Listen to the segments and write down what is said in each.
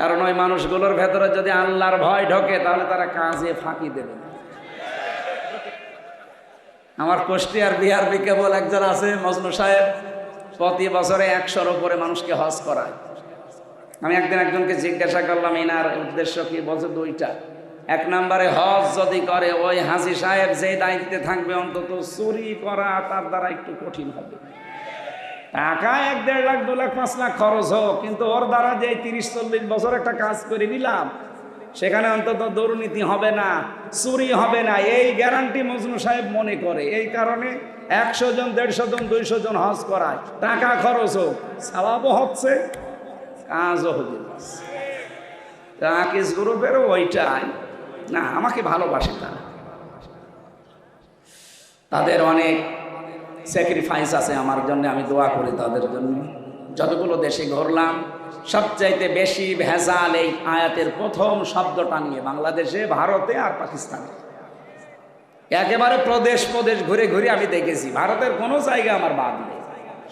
কারণ ওই মানুষগুলোর ভেতরে যদি আল্লাহর ভয় ঢোকে, তাহলে তারা কাজে ফাঁকি দেবে। আমার কুষ্টিয়ার বিহার কেবল একজন আছে, মজনু সাহেব। প্রতি বছরে একশোর উপরে মানুষকে হজ করায়। আমি একদিন একজনকে জিজ্ঞাসা করলাম এনার উদ্দেশ্য কি? বলছে, দুইটা। এক নম্বরে, হজ যদি করে, ওই হাজি সাহেব যে দায়িত্বে থাকবে, অন্তত চুরি করা তার দ্বারা একটু কঠিন হবে। টাকা এক দেড় লাখ, দু লাখ, পাঁচ লাখ খরচ হোক, কিন্তু ওর দ্বারা যে তিরিশ, চল্লিশ বছর একটা কাজ করে নিলাম, সেখানে অন্তত দুর্নীতি হবে না, চুরি হবে না, এই গ্যারান্টি মজনু সাহেব মনে করে। এই কারণে একশো জন, দেড়শো জন, দুইশো জন হজ করায়, টাকা খরচ হোক, স্বভাবও হচ্ছে, কাজও হয়ে যাচ্ছে আকিস গ্রুপেরও ওইটাই। না, আমাকে ভালোবাসে তারা। তাদের অনেক স্যাক্রিফাইস আছে আমার জন্য, আমি দোয়া করি তাদের জন্য। যতগুলো দেশে ঘুরলাম, সবচাইতে বেশি ভেজাল এই আয়াতের প্রথম শব্দটা নিয়ে, বাংলাদেশে, ভারতে আর পাকিস্তানে। একেবারে প্রদেশ প্রদেশ ঘুরে ঘুরে আমি দেখেছি, ভারতের কোনো জায়গা আমার বাদ নেই।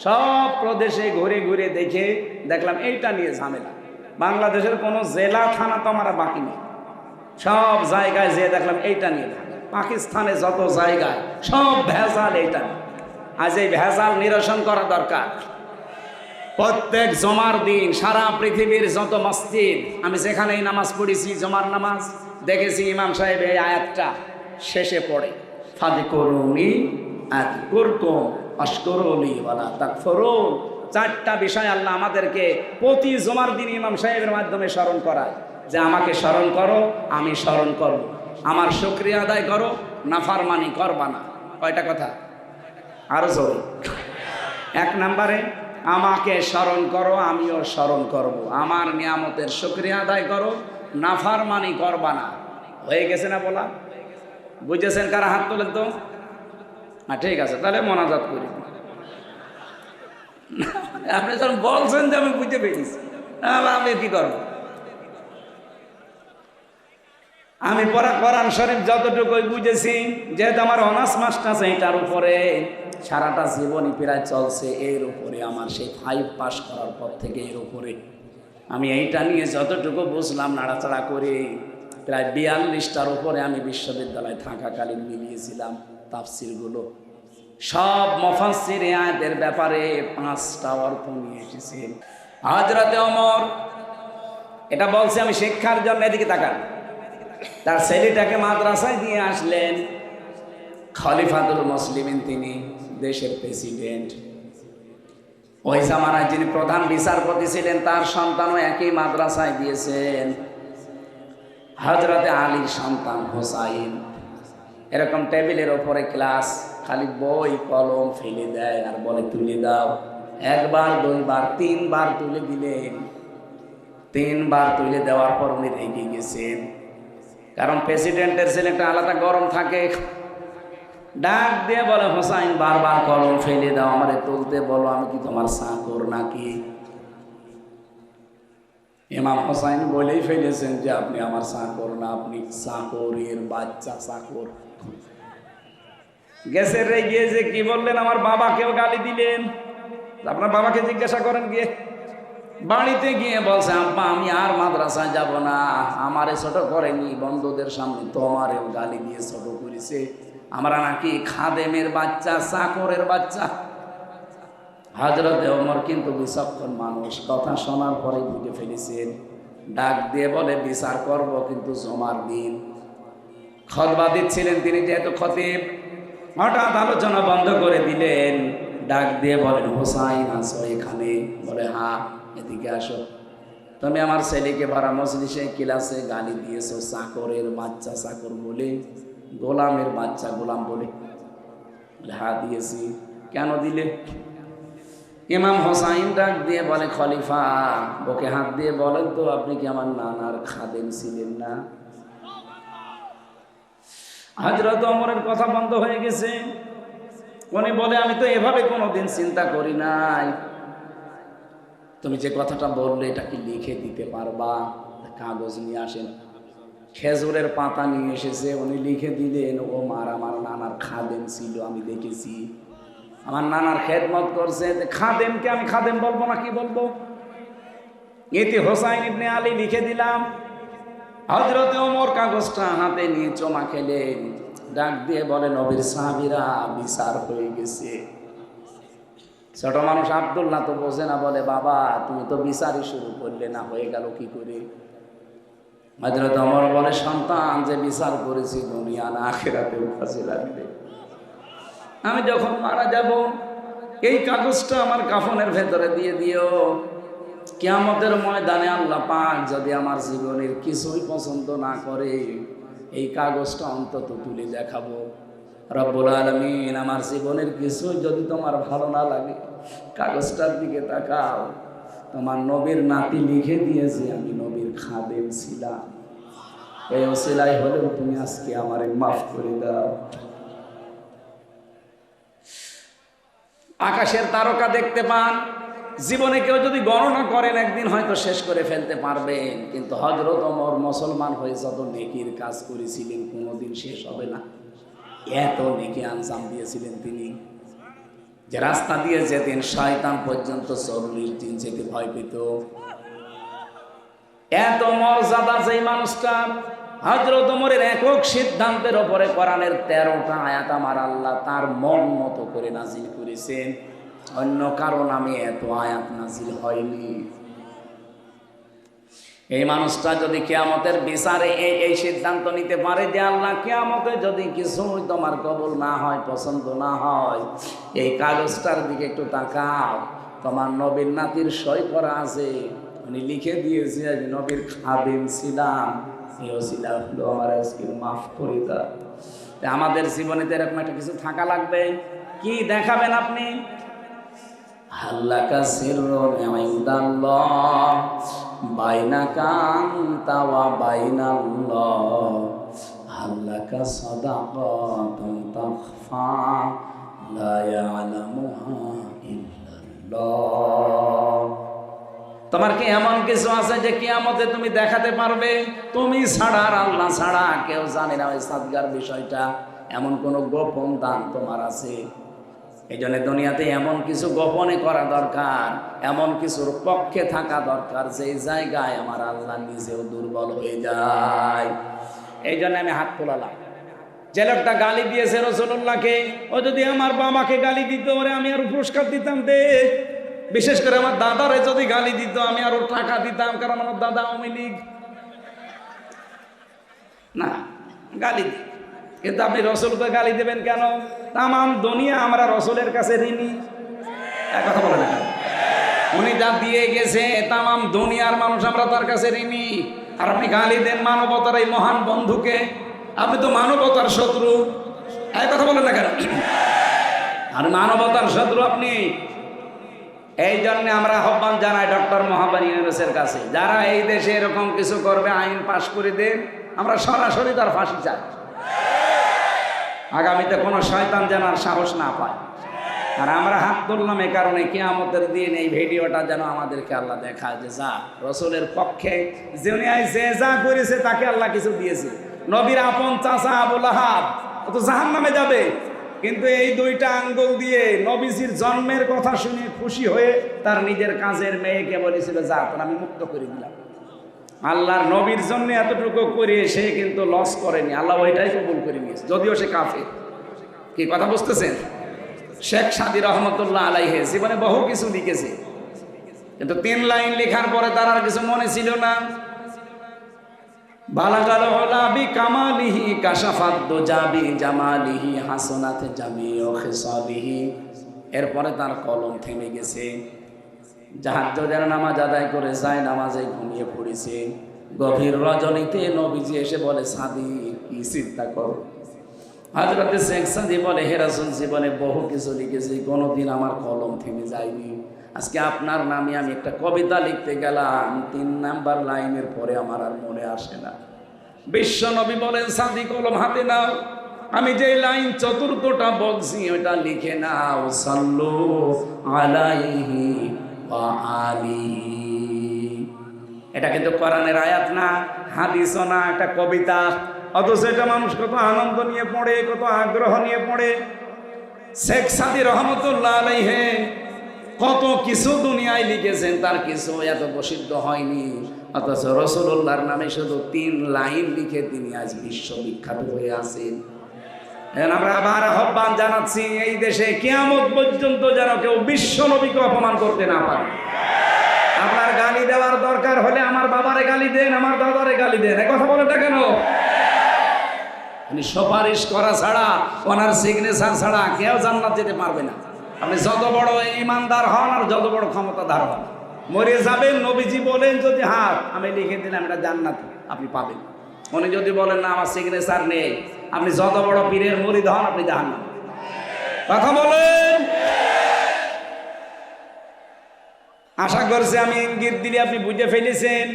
সব প্রদেশে ঘুরে ঘুরে দেখে দেখলাম, এইটা নিয়ে ঝামেলা। বাংলাদেশের কোনো জেলা থানা তো আমার বাকি নেই। সব জায়গায় যেয়ে দেখলাম, এইটা নিয়ে। পাকিস্তানে যত জায়গায়, সব ভেজাল এইটা নিয়ে। আজ এই ভেজাল নিরসন করা দরকার। প্রত্যেক জমার দিন সারা পৃথিবীর যত মসজিদ, আমি যেখানেই নামাজ পড়েছি, জমার নামাজ, দেখেছি ইমাম সাহেব এই আয়াতটা শেষে পড়ে। ফাদি করুনি বলা তাকফরুন। চারটা বিষয় আল্লাহ আমাদেরকে প্রতি জমার দিন ইমাম সাহেবের মাধ্যমে স্মরণ করায়। যে আমাকে স্মরণ করো, আমি স্মরণ করব। আমার শুক্রিয়া আদায় করো, নাফারমানি করবা না। কয়টা কথা? আরও জোরে। এক নম্বরে, আমাকে স্মরণ করো, আমিও স্মরণ করব। আমার নিয়ামতের শুক্রিয়া আদায় করো নাফার নাফারমানি করবা না। হয়ে গেছে না বলা? বুঝেছেন কারা হাত তোলেন তো? হ্যাঁ ঠিক আছে, তাহলে মনাজাত করি। আপনি যখন বলছেন যে আমি বুঝতে পেরেছি আমি কি করব? আমি পড়া কোরআন শরীফ যতটুকুই বুঝেছি, যেহেতু আমার অনার্স মাস্টার্স, এইটার উপরে সারাটা জীবনই প্রায় চলছে এর উপরে। আমার সেই ফাইভ পাস করার পর থেকে এর উপরে। আমি এইটা নিয়ে যতটুকু বুঝলাম, নাড়াচাড়া করে প্রায় বিয়াল্লিশটার উপরে আমি বিশ্ববিদ্যালয়ে থাকাকালীন মিলিয়েছিলাম তাফসিরগুলো। সব মফাসির আয়াতের ব্যাপারে পাঁচটা অর্থ নিয়ে এসেছেন হাজরাতে অমর এটা বলছে আমি শিক্ষার জন্য, এদিকে তাকান। তার ছেলেটাকে মাদ্রাসায় দিয়ে আসলেন খলিফাতুল মুসলিমিন তিনি। দেশের প্রেসিডেন্ট। ওই জামানায় যিনি প্রধান বিচারপতি ছিলেন, তার সন্তানও একই মাদ্রাসায় দিয়েছেন। হজরতে আলীর সন্তান হোসাইন। এরকম টেবিলের ওপরে ক্লাস, খালি বই, কলম ফেলে দেয় আর বলে, তুলে দাও। একবার, দুইবার, তিনবার তুলে দিলেন। তিনবার তুলে দেওয়ার পর উনি রেগে গেছেন। কারণ প্রেসিডেন্টের ছেলে একটা আলাদা গরম থাকে। ডাক দিয়ে বলে, হোসাইন, বারবার কলম ফেলে দাও, আমারে তুলতে বলো, আমি কি তোমার সাঁকর নাকি? ইমাম হোসাইন বলেই ফেলেছেন যে, আপনি আমার সাঁকর না, আপনি সাঁকরের বাচ্চা সাঁকর গ্যাসের রে, গিয়ে যে কি বললেন, আমার বাবাকেও গালি দিলেন। আপনার বাবাকে জিজ্ঞাসা করেন গিয়ে। বাড়িতে গিয়ে বলছে, আব্বা, আমি আর মাদ্রাসায় যাব না। আমারে ছোট করেনি, বন্ধুদের সামনে তোমারেও গালি দিয়ে ছোট করেছে। আমরা নাকি খাদেমের বাচ্চা চাকরের বাচ্চা। হাজরত ওমর কিন্তু বিচক্ষণ মানুষ। কথা শোনার পরে বুঝে ফেলেছেন। ডাক দিয়ে বলে, বিচার করব কিন্তু জমার দিন। খতবা দিচ্ছিলেন তিনি যেহেতু খতিব। হঠাৎ আলোচনা বন্ধ করে দিলেন। ডাক দিয়ে বলেন, হোসাইন আসো এখানে? বলে, হা, এদিকে আসো। তুমি আমার ছেলেকে ভাড়া মজলিসে ক্লাসে গালি দিয়েছ চাকরের বাচ্চা চাকর বলে? গোলামের বাচ্চা গোলাম বলে। বলে, হ্যাঁ দিয়েছি। কেন দিলে? ইমাম হোসাইন ডাক দিয়ে বলে খলিফা ওকে হাত দিয়ে বলেন তো আপনি কি আমার নানার খাদেম ছিলেন না? হাজরত অমরের কথা বন্ধ হয়ে গেছে। উনি বলে আমি তো এভাবে কোনোদিন চিন্তা করি নাই। তুমি যে কথাটা বললে এটা কি লিখে দিতে পারবা? কাগজ নিয়ে আসেন। খেজুরের পাতা নিয়ে এসেছে, উনি লিখে দিলেন, ও মার আমার নানার খাদেম ছিল, আমি দেখেছি। আমার নানার খেদমত করছে খাদেমকে আমি খাদেম বলব না, কি বলব? ইতি হোসাইন ইবনে আলী লিখে দিলাম হজরতে ওমর কাগজটা হাতে নিয়ে চমা খেলেন। ডাক দিয়ে বলে, নবীর সাহাবিরা বিচার হয়ে গেছে। ছোট মানুষ আবদুল্লাহ তো বোঝে না, বলে, বাবা, তুমি তো বিচারই শুরু করলে, না হয়ে গেল কি করে? হজরত অমর বলে, সন্তান যে বিচার করেছি দুনিয়া না আখেরাতে কাজে লাগবে। আমি যখন মারা যাব, এই কাগজটা আমার কাফনের ভেতরে দিয়ে দিও। কিয়ামতের ময়দানে আল্লাহ পাক যদি আমার জীবনের কিছুই পছন্দ না করে, এই কাগজটা অন্তত তুলে দেখাবো। রব্বুল আলমিন, আমার জীবনের কিছুই যদি তোমার ভালো না লাগে, কাগজটার দিকে তাকাও। তোমার নবীর নাতি লিখে দিয়েছে, আমি নবীর খাদেম ছিলাম। এই অসিলাই হলেও তুমি আজকে আমারে মাফ করে দাও। আকাশের তারকা দেখতে পান, জীবনে কেউ যদি গণনা করেন, একদিন হয়তো শেষ করে ফেলতে পারবেন। কিন্তু হজরত অমর মুসলমান হয়ে যত নেকির কাজ করেছিলেন, কোনোদিন শেষ হবে না। এত নেকি আনসাম দিয়েছিলেন তিনি। যে রাস্তা দিয়ে যেতেন শয়তান পর্যন্ত চল্লিশ দিন যেতে ভয় পেত। এত মর্যাদা যে মানুষটা হজরত ওমরের একক সিদ্ধান্তের ওপরে কোরআনের তেরোটা আয়াত আমার আল্লাহ তার মন মতো করে নাজিল করেছেন। অন্য কারণ আমি এত আয়াত নাজিল হয়নি। এই মানুষটা যদি কেয়ামতের বিচারে এই এই সিদ্ধান্ত নিতে পারে যে আল্লাহ কেয়ামতে যদি কিছুই তোমার কবল না হয়, পছন্দ না হয়, এই কাগজটার দিকে একটু তাকাও। তোমার নবীর নাতির সই করা আছে। উনি লিখে দিয়েছে, আমি নবীর খাদিম ছিলাম। হলো আমার আজকে মাফ করে দাও আমাদের জীবনে তো এরকম একটা কিছু থাকা লাগবে। কি দেখাবেন আপনি? সিররুন ইনদাল্লাহ। বাইনাকা আনতা ওয়া বাইনাল্লাহ। হাল্লাকা সাদাকাতুন তাখফা, লা ইয়ালামুহা তোমার কি এমন কিছু আছে যে কিয়ামতে তুমি দেখাতে পারবে? তুমি ছাড়া আর আল্লাহ ছাড়া কেউ জানে না ওই সাদগার বিষয়টা। এমন কোন গোপন দান তোমার আছে? এই জন্য দুনিয়াতে এমন কিছু গোপনে করা দরকার, এমন কিছুর পক্ষে থাকা দরকার যে জায়গায় আমার আল্লাহ নিজেও দুর্বল হয়ে যায়। এই জন্য আমি হাত তোলালাম। যে লোকটা গালি দিয়েছে রসুল্লাহকে ও যদি আমার বাবাকে গালি দিত, ওরে আমি আর পুরস্কার দিতাম দে। বিশেষ করে আমার দাদারে যদি গালি দিত, আমি আরও টাকা দিতাম, কারণ আমার দাদা আওয়ামী লীগ। না, গালি দিই কিন্তু আপনি রসুলকে গালি দেবেন কেন? তামাম দুনিয়া আমরা রসুলের কাছে ঋণী। এক কথা বলে না উনি যা দিয়ে গেছে তামাম দুনিয়ার মানুষ আমরা তার কাছে ঋণী। আর আপনি গালি দেন মানবতার এই মহান বন্ধুকে। আপনি তো মানবতার শত্রু। এক কথা বলেন না কেন? আর মানবতার শত্রু আপনি। এই জন্য আমরা আহ্বান জানাই ডক্টর মোহাম্মদ ইউনুসের কাছে, যারা এই দেশে এরকম কিছু করবে, আইন পাশ করে দেন, আমরা সরাসরি তার ফাঁসি চাই। আগামীতে কোনো শয়তান যেন আর সাহস না পায়। আর আমরা হাত তুললাম এই কারণে কেয়ামতের দিন এই ভিডিওটা যেন আমাদেরকে আল্লাহ দেখায় যে যা রসুলের পক্ষে, যে যা করেছে তাকে আল্লাহ কিছু দিয়েছে। নবীর আপন চাষা আবুল আহাব ও তো জাহান নামে যাবে। কিন্তু এই দুইটা আঙ্গুল দিয়ে নবীজির জন্মের কথা শুনে খুশি হয়ে তার নিজের কাজের মেয়েকে বলেছিল, যা তোর, আমি মুক্ত করে দিলাম। আল্লাহর নবীর জন্য এতটুকু করে সে কিন্তু লস করেনি। আল্লাহ ওইটাই কবুল করে নিয়েছে, যদিও সে কাফে কি কথা বুঝতেছেন? শেখ সাদি রহমতুল্লাহ আলাইহে, জীবনে বহু কিছু লিখেছে। কিন্তু তিন লাইন লেখার পরে তার আর কিছু মনে ছিল না। জামি এরপরে তার কলম থেমে গেছে। জাহাজের নামাজ আদায় করে যায়, নামাজে ঘুমিয়ে পড়েছে। গভীর রজনীতে নবীজি এসে বলে, সাদি, কি চিন্তা করো? হাজরতে শেখ সাদি বলে হেরাসুল জীবনে বহু কিছু লিখেছি, কোনোদিন আমার কলম থেমে যায়নি। আজকে আপনার নামে আমি একটা কবিতা লিখতে গেলাম, তিন নাম্বার লাইনের পরে আমার আর মনে আসে না। বিশ্ব নবী বলেন, সাদি, কলম হাতে নাও। আমি যে লাইন চতুর্থটা বলছি ওটা লিখে নাও। সাল্লু আলাইহি এটা কিন্তু কোরআনের আয়াত না, হাদিসও না, একটা কবিতা। অথচ এটা মানুষ কত আনন্দ নিয়ে পড়ে, কত আগ্রহ নিয়ে পড়ে। শেখ সাদি রহমতুল্লাহ কত কিছু দুনিয়ায় লিখেছেন, তার কিছু এত প্রসিদ্ধ হয়নি। অথচ রসুল্লাহর নামে শুধু তিন লাইন লিখে তিনি আজ বিশ্ববিখ্যাত হয়ে আছেন। আমরা আবার আহ্বান জানাচ্ছি, এই দেশে কেয়ামত পর্যন্ত যেন কেউ বিশ্ব নবীকে অপমান করতে না পারে। আপনার গালি দেওয়ার দরকার হলে আমার বাবারে গালি দেন, আমার দাদারে গালি দেন কথা বলেটা কেন? উনি সুপারিশ করা ছাড়া, ওনার সিগনেচার ছাড়া কেউ জান্নাত যেতে পারবে না। আপনি যত বড় ইমানদার হন আর যত বড় ক্ষমতাধার হন, মরে যাবেন, নবীজি বলেন যদি হাত আমি লিখে দিলাম এটা জান্নাত, আপনি পাবেন। উনি যদি বলেন, না, আমার সিগনেচার নেই আপনি যত বড় পীরের মরিদ হন আপনি জাহান কথা বলেন। আশা করছি আমি ইঙ্গিত দিলে আপনি বুঝে ফেলেছেন।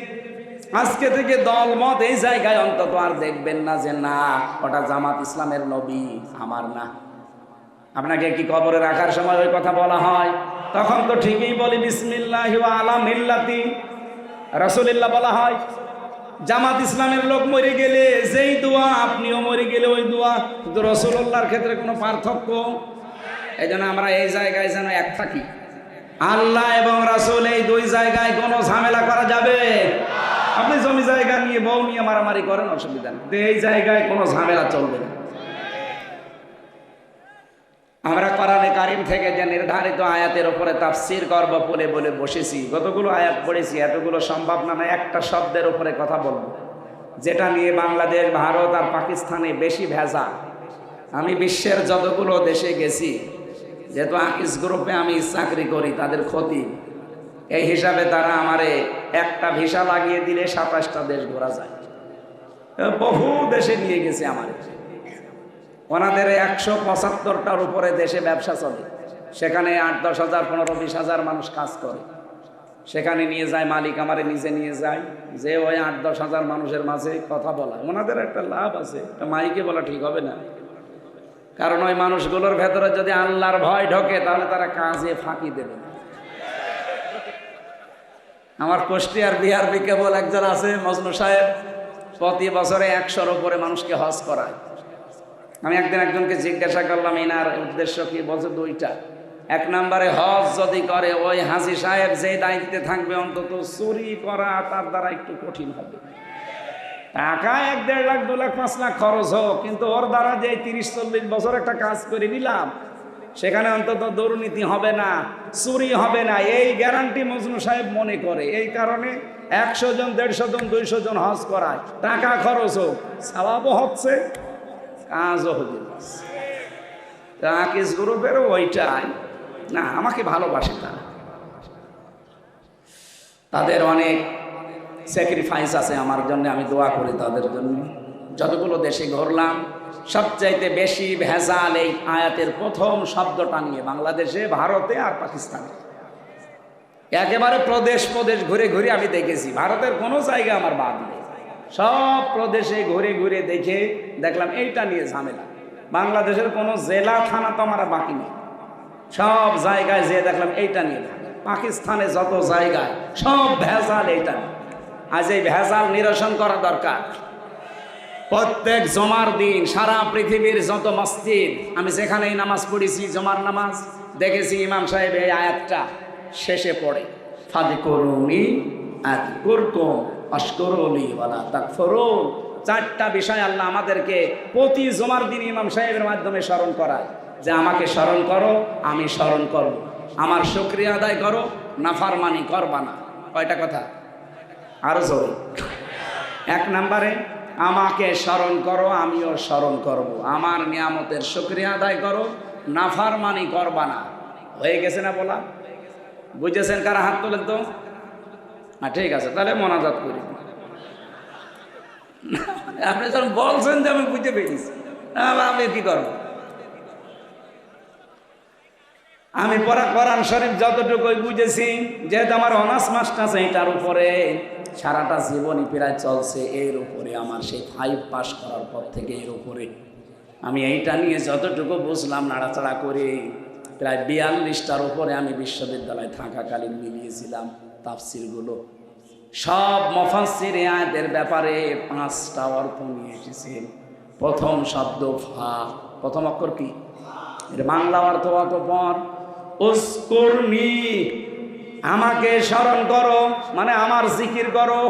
আজকে থেকে দল মত এই জায়গায় অন্তত আর দেখবেন না যে না, ওটা জামাত ইসলামের নবী, আমার না। আপনাকে কি কবরে রাখার সময় ওই কথা বলা হয়? তখন তো ঠিকই বলি, বিসমিল্লাহ আলা মিল্লাতি। রসুলিল্লাহ বলা হয় জামাত ইসলামের লোক মরে গেলে, যেই দোয়া আপনিও মরে গেলে ওই দোয়া। কিন্তু রসুল্লাহর ক্ষেত্রে কোনো পার্থক্য? এই জন্য আমরা এই জায়গায় যেন এক থাকি। আল্লাহ এবং রাসুল এই দুই জায়গায় কোনো ঝামেলা করা যাবে? আপনি জমি জায়গা নিয়ে বউ নিয়ে মারামারি করেন, অসুবিধা নেই। এই জায়গায় কোনো ঝামেলা চলবে না। আমরা কোরআনে কারিম থেকে যে নির্ধারিত আয়াতের উপরে তাফসির করব বলে বলে বসেছি কতগুলো আয়াত পড়েছি, এতগুলো সম্ভব না একটা শব্দের উপরে কথা বলব। যেটা নিয়ে বাংলাদেশ, ভারত আর পাকিস্তানে বেশি ভেজা আমি বিশ্বের যতগুলো দেশে গেছি, যেহেতু আকিস গ্রুপে আমি চাকরি করি, তাদের ক্ষতি। এই হিসাবে তারা আমারে একটা ভিসা লাগিয়ে দিলে সাতাশটা দেশ ঘোরা যায়। বহু দেশে নিয়ে গেছে আমার। ওনাদের একশো পঁচাত্তরটার উপরে দেশে ব্যবসা চলে। সেখানে আট, দশ হাজার, পনেরো, বিশ হাজার মানুষ কাজ করে। সেখানে নিয়ে যায় মালিক, আমারে নিজে নিয়ে যায়। যে ওই আট, দশ হাজার মানুষের মাঝে কথা বলা। ওনাদের একটা লাভ আছে। মাইকে বলা ঠিক হবে না। কারণ ওই মানুষগুলোর ভেতরে যদি আল্লাহর ভয় ঢোকে, তাহলে তারা কাজে ফাঁকি দেবে। আমার কুষ্টিয়ার বিহার কেবল একজন আছে, মজনু সাহেব। প্রতি বছরে একশোর উপরে মানুষকে হজ করায়। আমি একদিন একজনকে জিজ্ঞাসা করলাম এনার উদ্দেশ্য কি? বলছে দুইটা। এক নম্বরে, হজ যদি করে, ওই হাসি সাহেব যে দায়িত্বে থাকবে, অন্তত চুরি করা তার দ্বারা একটু কঠিন হবে। টাকা এক দেড় লাখ, দু লাখ, পাঁচ লাখ খরচ হোক, কিন্তু ওর দ্বারা যে তিরিশ, চল্লিশ বছর একটা কাজ করে নিলাম, সেখানে অন্তত দুর্নীতি হবে না, চুরি হবে না। এই গ্যারান্টি মজনু সাহেব মনে করে। এই কারণে একশো জন, দেড়শো জন, দুইশো জন হজ করায়। টাকা খরচ হোক। স্বভাবও হচ্ছে। কাজও তা আকিস গ্রুপেরও ওইটাই। না, আমাকে ভালোবাসে তারা। তাদের অনেক স্যাক্রিফাইস আছে আমার জন্য, আমি দোয়া করি তাদের জন্য। যতগুলো দেশে ঘুরলাম, সবচাইতে বেশি ভেজাল এই আয়াতের প্রথম শব্দটা নিয়ে, বাংলাদেশে, ভারতে আর পাকিস্তানে। একেবারে প্রদেশ প্রদেশ ঘুরে ঘুরে আমি দেখেছি, ভারতের কোনো জায়গা আমার বাদ নেই। সব প্রদেশে ঘুরে ঘুরে দেখে দেখলাম, এইটা নিয়ে ঝামেলা। বাংলাদেশের কোনো জেলা থানা তো আমার বাকি নেই। সব জায়গায় যেয়ে দেখলাম, এইটা নিয়ে পাকিস্তানে যত জায়গায়, সব ভেজাল এইটা নিয়ে। আজ এই ভেজাল নিরসন করা দরকার। প্রত্যেক জমার দিন সারা পৃথিবীর যত মসজিদ, আমি যেখানেই নামাজ পড়েছি, জমার নামাজ, দেখেছি ইমাম সাহেব এই আয়াতটা শেষে পড়ে ফাদি করুনি চারটা বিষয় আল্লাহ আমাদেরকে প্রতি জমার দিন ইমাম সাহেবের মাধ্যমে স্মরণ করায় যে আমাকে স্মরণ করো, আমি স্মরণ করব। আমার শুক্রিয়া আদায় করো, নাফারমানি করবা না। কয়টা কথা? আরও জোরে। এক নম্বরে, আমাকে স্মরণ করো, আমিও স্মরণ করব। আমার নিয়ামতের শুক্রিয়া আদায় করো, নাফারমানি করবা না। হয়ে গেছে না বলা? বুঝেছেন কারা হাত তোলেন তো? হ্যাঁ ঠিক আছে, তাহলে মনাজাত করি। আপনি যখন বলছেন যে আমি বুঝতে পেরেছি আমি কি করব? আমি পড়া কোরআন শরীফ যতটুকু বুঝেছি, যেহেতু আমার অনার্স মাস্টার আছে, এটার উপরে সারাটা জীবনই প্রায় চলছে, এর উপরে আমার সেই ফাইভ পাস করার পর থেকে এর উপরে। আমি এইটা নিয়ে যতটুকু বুঝলাম, নাড়াচাড়া করে, প্রায় বিয়াল্লিশটার উপরে আমি বিশ্ববিদ্যালয়ে থাকাকালীন মিলিয়েছিলাম। তাফসিরগুলো। সব মফাসির আয়াতের ব্যাপারে পাঁচটা অর্থ নিয়ে এসেছেন প্রথম শব্দ ফা। প্রথম অক্ষর কি? এর বাংলা অর্থ অতপর, উস্কুরনি আমাকে স্মরণ করো মানে আমার জিকির করো।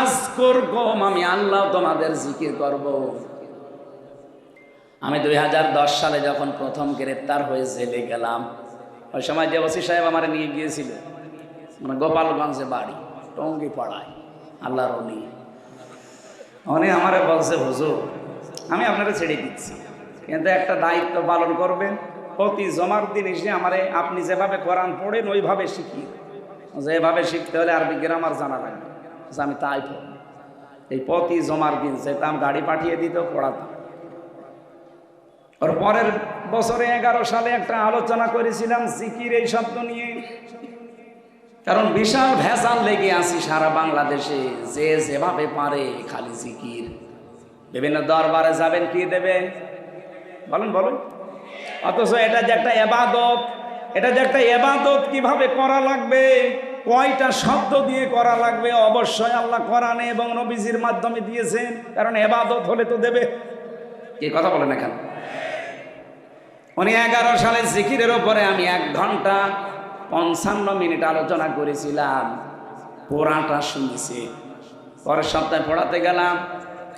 আজকুর কম আমি আল্লাহ তোমাদের জিকির করব। আমি দুই হাজার দশ সালে যখন প্রথম গ্রেপ্তার হয়ে জেলে গেলাম, ওই সময় যে ওসি সাহেব আমার নিয়ে গিয়েছিল মানে গোপালগঞ্জে বাড়ি টঙ্গি পাড়ায় আল্লাহর অলি। উনি আমারে বলছে, হুজুর, আমি আপনারা ছেড়ে দিচ্ছি। কিন্তু একটা দায়িত্ব পালন করবেন, প্রতি জমার দিন এসে আমারে আপনি যেভাবে কোরআন পড়েন, ওইভাবে শিখি যেভাবে শিখতে হলে আরবি গ্রামার জানা লাগবে আমি তাই পড়ব এই প্রতি জমার দিন যেতাম গাড়ি পাঠিয়ে দিত, পড়াতাম। ওর পরের বছরে এগারো সালে একটা আলোচনা করেছিলাম, জিকির এই শব্দ নিয়ে। কারণ বিশাল ভেজাল লেগে আছি সারা বাংলাদেশে, যে যেভাবে পারে খালি জিকির। বিভিন্ন দরবারে যাবেন, কি দেবে বলেন, বলুন। অথচ এটা যে একটা এবাদত, এটা যে একটা এবাদত, কীভাবে করা লাগবে? কয়টা শব্দ দিয়ে করা লাগবে? অবশ্যই আল্লাহ কোরআনে এবং নবীজির মাধ্যমে দিয়েছেন, কারণ এবাদত হলে তো দেবে। কি কথা বলেন এখানে? উনি এগারো সালে জিকিরের ওপরে আমি এক ঘণ্টা পঞ্চান্ন মিনিট আলোচনা করেছিলাম। পোড়াটা শুনেছি। পরের সপ্তাহে পড়াতে গেলাম।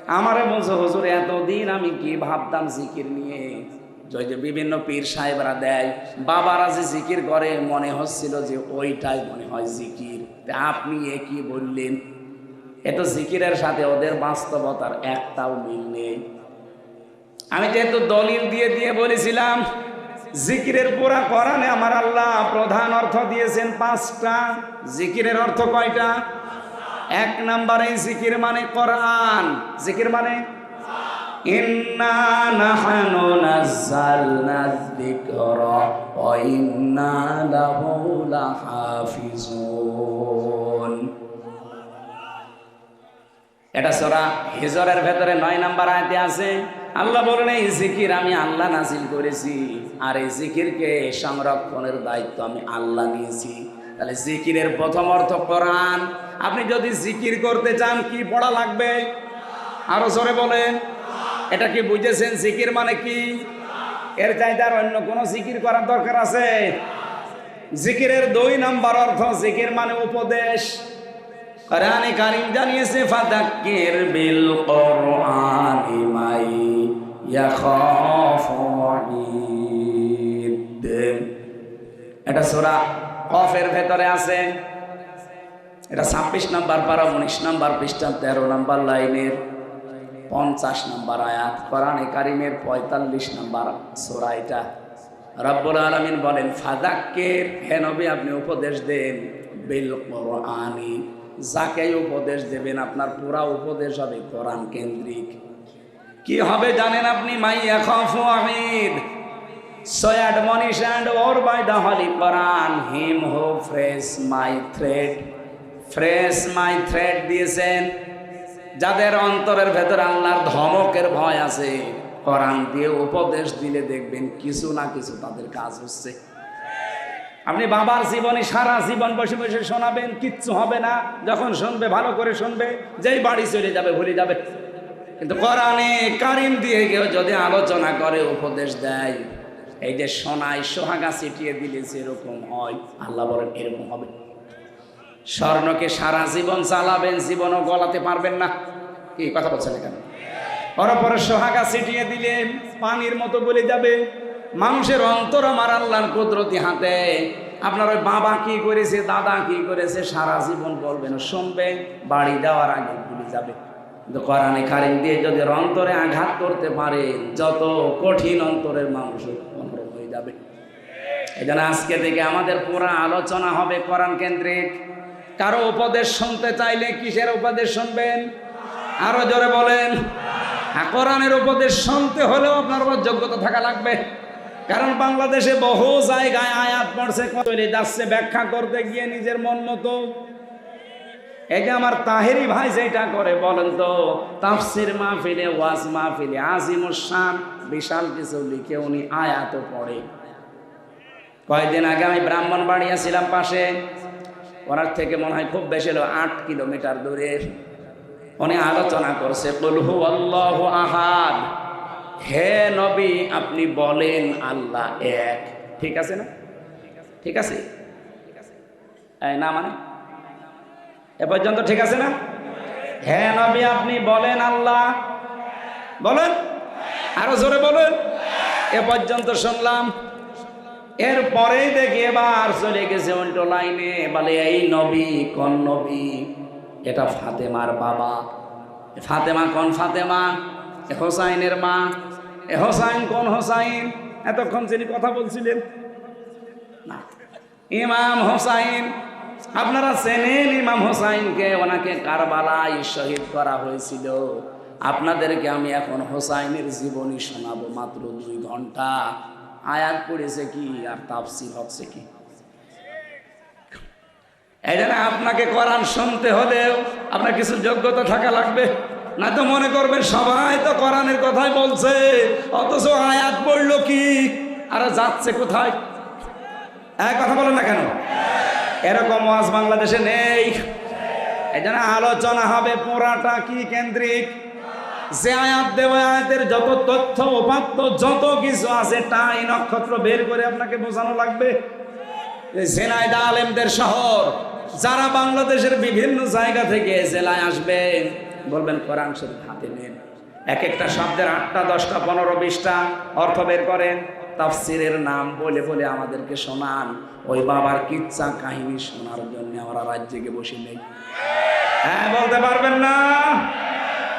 আমারে বলছে, হুজুর, এতদিন আমি কি ভাবতাম জিকির নিয়ে? যে যে বিভিন্ন পীর সাহেবরা দেয়, বাবারা যে জিকির করে, মনে হচ্ছিল যে ওইটাই মনে হয় জিকির। আপনি এ কি বললেন? এত জিকিরের সাথে ওদের বাস্তবতার একটাও মিল নেই। আমি যেহেতু দলিল দিয়ে দিয়ে বলেছিলাম জিকিরের পুরা কোরআনে আমার আল্লাহ প্রধান অর্থ দিয়েছেন পাঁচটা। জিকিরের অর্থ কয়টা? এক নম্বরে জিকির মানে কোরআন। জিকির মানে? এটা সরা হিজরের ভেতরে নয় নাম্বার আয়তে আছে। আল্লাহ বলেন এই জিকির আমি আল্লাহ নাজিল করেছি, আর এই জিকিরকে সংরক্ষণের দায়িত্ব আমি আল্লাহ নিয়েছি। তাহলে জিকিরের প্রথম অর্থ কোরআন। আপনি যদি জিকির করতে চান, কি পড়া লাগবে? আরও জোরে বলেন। এটা কি বুঝেছেন? জিকির মানে কি? এর চাইতে আর অন্য কোনো জিকির করার দরকার আছে? জিকিরের দুই নাম্বার অর্থ, জিকির মানে উপদেশ। কোরআনে কারিম জানিয়েছে, ফাদাক্কির বিল কোরআনি মাই ইয়াখাফু এটা সূরা কফের ভেতরে আছে। এটা ছাব্বিশ নাম্বার পারা, উনিশ নাম্বার পৃষ্ঠা, তেরো নাম্বার লাইনের পঞ্চাশ নাম্বার আয়াত। কোরআনে কারিমের পঁয়তাল্লিশ নাম্বার সোরা এটা। রব্বুল আলমিন বলেন, ফাদাক্কের, হে নবী, আপনি উপদেশ দেন, বিল কোরআনি যাকে উপদেশ দেবেন, আপনার পুরা উপদেশ হবে কোরআন কেন্দ্রিক। কি হবে জানেন আপনি? মাইয়া খফু আমিদ So admonish and or by the Holy Quran him who fresh my thread fresh my thread দিয়েছেন। যাদের অন্তরের ভেতর আল্লাহর ধমকের ভয় আছে, কোরআন দিয়ে উপদেশ দিলে দেখবেন কিছু না কিছু তাদের কাজ হচ্ছে। আপনি বাবার জীবনে সারা জীবন বসে বসে শোনাবেন, কিচ্ছু হবে না। যখন শুনবে, ভালো করে শুনবে, যেই বাড়ি চলে যাবে, ভুলে যাবে। কিন্তু কোরআনে কারিম দিয়ে কেউ যদি আলোচনা করে, উপদেশ দেয়, এই যে সোনায় সোহাগা ছিটিয়ে দিলে যেরকম হয়, আল্লাহ বলেন এরকম হবে। স্বর্ণকে সারা জীবন চালাবেন জীবনও গলাতে পারবেন না। কি, কথা বলছেন এখানে? পরপর সোহাগা ছিটিয়ে দিলে, পানির মতো বলে যাবে। মানুষের অন্তর আমার আল্লাহর কুদরতি হাতে। আপনার ওই বাবা কি করেছে, দাদা কি করেছে, সারা জীবন বলবেন শুনবে, বাড়ি দেওয়ার আগে ভুলে যাবে। কোরআনে কারিম দিয়ে যদি অন্তরে আঘাত করতে পারে, যত কঠিন অন্তরের মানুষ নরম হয়ে যাবে। এই জন্য আজকে থেকে আমাদের পুরা আলোচনা হবে কোরআন কেন্দ্রিক। কারও উপদেশ শুনতে চাইলে কিসের উপদেশ শুনবেন? আরও জোরে বলেন। হ্যাঁ কোরআনের উপদেশ শুনতে হলেও আপনার যোগ্যতা থাকা লাগবে। কারণ বাংলাদেশে বহু জায়গায় আয়াত পড়ছে চলে যাচ্ছে ব্যাখ্যা করতে গিয়ে নিজের মন মতো। এই যে আমার তাহেরি ভাই যেটা করে, বলেন তো, তাফসির মাহফিলে, ওয়াজ মাহফিলে আজিমুর শান, বিশাল কিছু লিখে উনি আয়াত পড়ে। কয়েকদিন আগে আমি ব্রাহ্মণ ছিলাম পাশে, ওনার থেকে মনে হয় খুব বেশি হলো আট কিলোমিটার দূরে। উনি আলোচনা করছে বলহু আল্লাহ আহাদ। হে নবী, আপনি বলেন আল্লাহ এক। ঠিক আছে না? ঠিক আছে? না মানে? এ পর্যন্ত ঠিক আছে না? হ্যাঁ নবী, আপনি বলেন আল্লাহ। বলেন? আরও জোরে বলেন। এ পর্যন্ত শুনলাম। এরপরেই দেখি এবার চলে গেছে উল্টো লাইনে। বলে, এই নবী, কোন নবী? এটা ফাতেমার বাবা। ফাতেমা কোন ফাতেমা? হোসাইনের মা। হোসাইন কোন হোসাইন? এতক্ষণ তিনি কথা বলছিলেন। না। ইমাম হোসাইন, আপনারা চেনেন ইমাম হোসাইনকে, ওনাকে কারবালায় শহীদ করা হয়েছিল। আপনাদেরকে আমি এখন হোসাইনের জীবনী শোনাবো মাত্র দুই ঘণ্টা। আয়াত পড়েছে কি আর তাফসির হচ্ছে কি? এই আপনাকে কোরআন শুনতে হলেও আপনার কিছু যোগ্যতা থাকা লাগবে। না তো মনে করবেন সবাই তো কোরআনের কথাই বলছে, অথচ আয়াত পড়ল কি? আর যাচ্ছে কোথায়? এক কথা বলেন না কেন? এরকম ওয়াজ বাংলাদেশে নেই। এই জন্য আলোচনা হবে পুরাটা কি কেন্দ্রিক? যে আয়াত দেওয়া আয়াতের যত তথ্য, উপাত্ত যত কিছু আছে টাই নক্ষত্র বের করে আপনাকে বোঝানো লাগবে। জেনাইদা আলেমদের শহর, যারা বাংলাদেশের বিভিন্ন জায়গা থেকে জেলায় আসবেন বলবেন, কোরআন শরীফ হাতে নেন। এক একটা শব্দের আটটা, দশটা, পনেরো, বিশটা অর্থ বের করেন। তাফসিরের নাম বলে বলে আমাদেরকে শোনান। ওই বাবার কিচ্ছা কাহিনী শোনার জন্য আমরা রাজ্যকে বসে নেই। হ্যাঁ বলতে পারবেন না?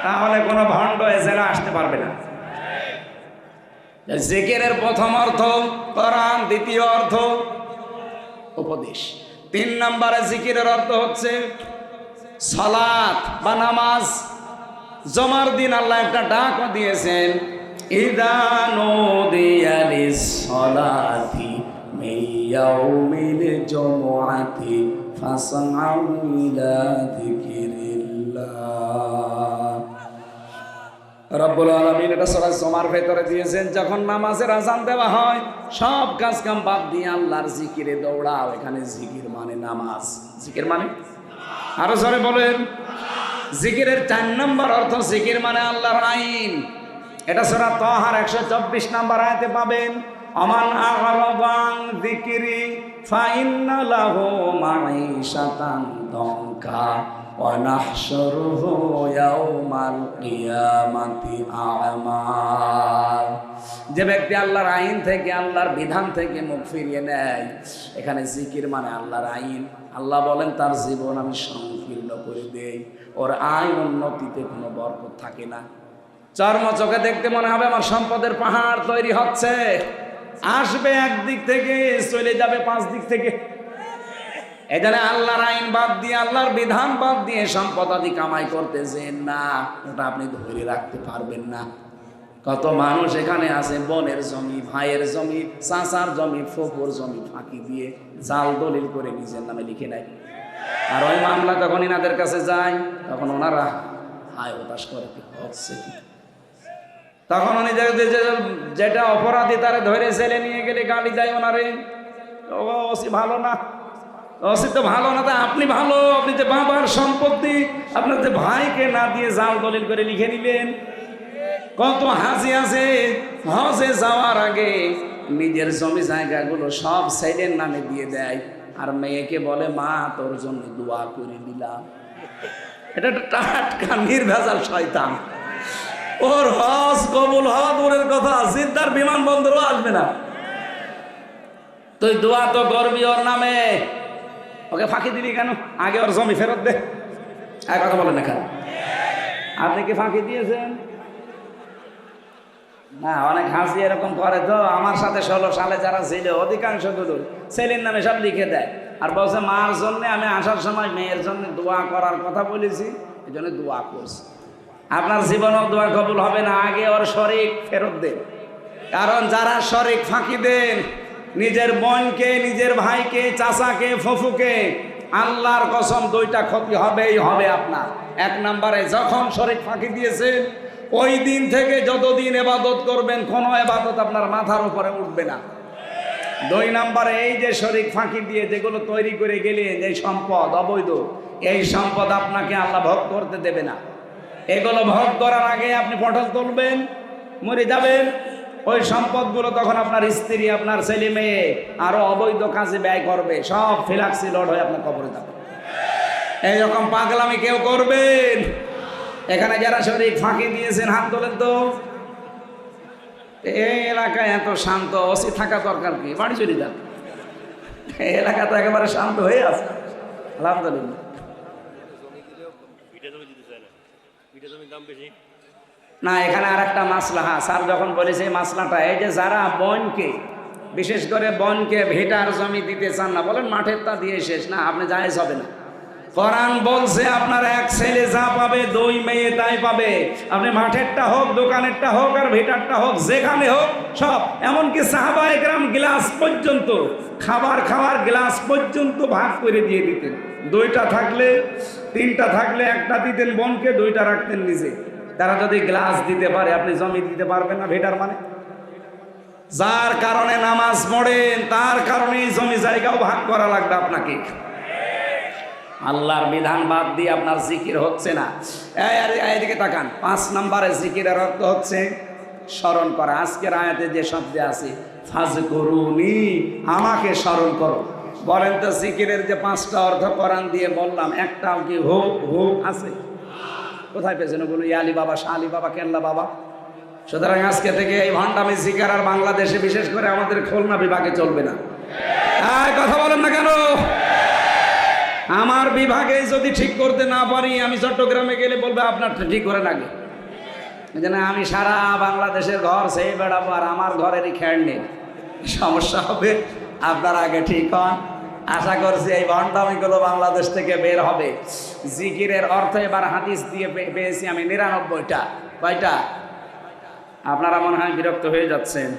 তাহলে কোনো ভণ্ড এ জেলা আসতে পারবে না। জিকিরের প্রথম অর্থ, কোরআন। দ্বিতীয় অর্থ, উপদেশ। তিন নম্বরে জিকিরের অর্থ হচ্ছে সালাত বা নামাজ। জমার দিন আল্লাহ একটা ডাকও দিয়েছেন রব্বুল জমার ভেতরে দিয়েছেন, যখন নামাজের আজান দেওয়া হয়, সব কাজ কাম বাদ দিয়ে আল্লাহর জিকিরে দৌড়াও। এখানে জিকির মানে নামাজ। জিকির মানে? আরও জোরে বলেন। জিকিরের চার নম্বর অর্থ জিকির মানে আল্লাহর আইন। এটা সারা তহার একশো চব্বিশ নম্বর আয়তে পাবেন। অমান আগারবাং জিকিরি ফাইন্না লাহু মাঈশাতান দঙ্কা ونحشره يوم القيامة أعمى যে ব্যক্তি আল্লাহর আইন থেকে আল্লাহর বিধান থেকে মুখ ফিরিয়ে নেয় এখানে জিকির মানে আল্লাহর আইন আল্লাহ বলেন তার জীবন আমি সংকীর্ণ করে দেই ওর আইন উন্নতিতে কোনো বরকত থাকে না চর্ম চোখে দেখতে মনে হবে আমার সম্পদের পাহাড় তৈরি হচ্ছে আসবে একদিক থেকে চলে যাবে পাঁচ দিক থেকে এখানে আল্লাহর আইন বাদ দিয়ে, আল্লাহর বিধান বাদ দিয়ে সম্পদ আদি কামাই করতেছেন না। ওটা আপনি ধরে রাখতে পারবেন না। কত মানুষ এখানে আছে, বোনের জমি, ভাইয়ের জমি, চাচার জমি, ফোফোর জমি ফাঁকি দিয়ে জাল দলিল করে নিজের নামে লিখে নেয়। আর ওই মামলা যখন এনাদের কাছে যায়, তখন ওনারা, হায় হতাশ করে, কি হচ্ছে তখন উনি যেটা অপরাধী তারা ধরে ছেলে নিয়ে গেলে গালি দেয় ওনারে। ও ভালো না। ওসি তো ভালো না তা আপনি ভালো, আপনি যে বাবার সম্পত্তি, আপনার যে ভাইকে না দিয়ে জাল দলিল করে লিখে নিলেন কত হাসি আছে, হজে যাওয়ার আগে নিজের জমি জায়গাগুলো সব ছেলের নামে দিয়ে দেয়। আর মেয়েকে বলে, মা, তোর জন্য দোয়া করে দিলাম। এটা টাটকা, নির্ভেজাল শয়তান। ওর হজ কবুল হওয়া দূরের কথা, জিদ্দার বিমানবন্দরও আসবে না। তুই দোয়া তো করবি ওর নামে। ওকে ফাঁকি দিবি কেন? আগে ওর জমি ফেরত দে। এক কথা বলেন না কেন? আপনি কি ফাঁকি দিয়েছেন? না, অনেক হাসি এরকম করে তো। আমার সাথে ষোলো সালে যারা ছিল, অধিকাংশগুলো ছেলের নামে সব লিখে দেয়। আর বলছে, মার জন্য আমি আসার সময় মেয়ের জন্য দোয়া করার কথা বলেছি। এই জন্য দোয়া করছি। আপনার জীবনেও দোয়া কবুল হবে না। আগে ওর শরিক ফেরত দেন কারণ যারা শরিক ফাঁকি দেন নিজের বোনকে, নিজের ভাইকে, চাচাকে, ফফুকে, আল্লাহর কসম দুইটা ক্ষতি হবেই হবে আপনার। এক নম্বরে যখন শরিক ফাঁকি দিয়েছেন ওই দিন থেকে যতদিন এবাদত করবেন, কোনো এবাদত আপনার মাথার উপরে উঠবে না। দুই নম্বরে এই যে শরিক ফাঁকি দিয়ে যেগুলো তৈরি করে গেলেন এই সম্পদ অবৈধ, এই সম্পদ আপনাকে আল্লাহ ভোগ করতে দেবে না। এগুলো ভোগ করার আগে আপনি পটল তুলবেন, মরে যাবেন ওই সম্পদগুলো তখন আপনার স্ত্রী, আপনার ছেলে মেয়ে আরও অবৈধ কাজে ব্যয় করবে। সব ফিলাক্সি লোড হয়ে আপনার কবরে যাবে। এইরকম পাগলামি কেউ করবেন? এখানে যারা শরীর ফাঁকি দিয়েছেন, হাত তোলেন তো। এই এলাকায় এত শান্ত অসি থাকা দরকার কি? বাড়ি চলে যান। এই এলাকা তো একেবারে শান্ত হয়ে আছে। আলহামদুলিল্লাহ। দাম বেশি। না, এখানে আর একটা মাসলা হ্যাঁ স্যার যখন বলেছে মাসলাটা এই যে যারা বনকে, বিশেষ করে বনকে ভেটার জমি দিতে চান না, বলেন মাঠের তা দিয়ে শেষ, না, আপনি জায়েজ হবে না। কোরআন বলছে, আপনার এক ছেলে যা পাবে, দুই মেয়ে তাই পাবে। আপনি মাঠেরটা হোক, দোকানেরটা হোক, আর ভেটারটা হোক, যেখানে হোক, সব। এমনকি সাহাবা একরাম গ্লাস পর্যন্ত, খাবার খাওয়ার গ্লাস পর্যন্ত ভাগ করে দিয়ে দিতেন। দুইটা থাকলে, তিনটা থাকলে একটা দিতেন বনকে, দুইটা রাখতেন নিজে। তারা যদি গ্লাস দিতে পারে, আপনি জমি দিতে পারবেন না ভেটার মানে? যার কারণে নামাজ পড়েন, তার কারণেই জমি জায়গাও ভাগ করা লাগবে আপনাকে। আল্লাহর বিধান বাদ দিয়ে আপনার জিকির হচ্ছে না। এদিকে তাকান। পাঁচ নম্বরে জিকিরের অর্থ হচ্ছে স্মরণ করা। আজকের আয়াতে যে শব্দে আছে ফাজ করুনি আমাকে স্মরণ করো। বলেন তো, জিকিরের যে পাঁচটা অর্থ কোরআন দিয়ে বললাম, একটাও কি হো হো আছে? কোথায় পেয়েছেন ওগুলো ইয়ালি বাবা শাহ আলী বাবা কেল্লা বাবা। সুতরাং আজকে থেকে এই ভণ্ডামি শিকার আর বাংলাদেশে বিশেষ করে আমাদের খুলনা বিভাগে চলবে না। কথা বলেন না কেন? আমার বিভাগে যদি ঠিক করতে না পারি, আমি চট্টগ্রামে গেলে বলবে, আপনার ঠিক করে লাগে জন্য আমি সারা বাংলাদেশের ঘর সেই বেড়াবো, আর আমার ঘরেরই খেয়াল নেই। সমস্যা হবে, আপনার আগে ঠিক হন। আশা করছি এই ভণ্ডামিগুলো বাংলাদেশ থেকে বের হবে। জিকিরের অর্থ এবার হাদিস দিয়ে পেয়েছি আমি নিরানব্বইটা। কয়টা? আপনারা মনে হয় বিরক্ত হয়ে যাচ্ছেন।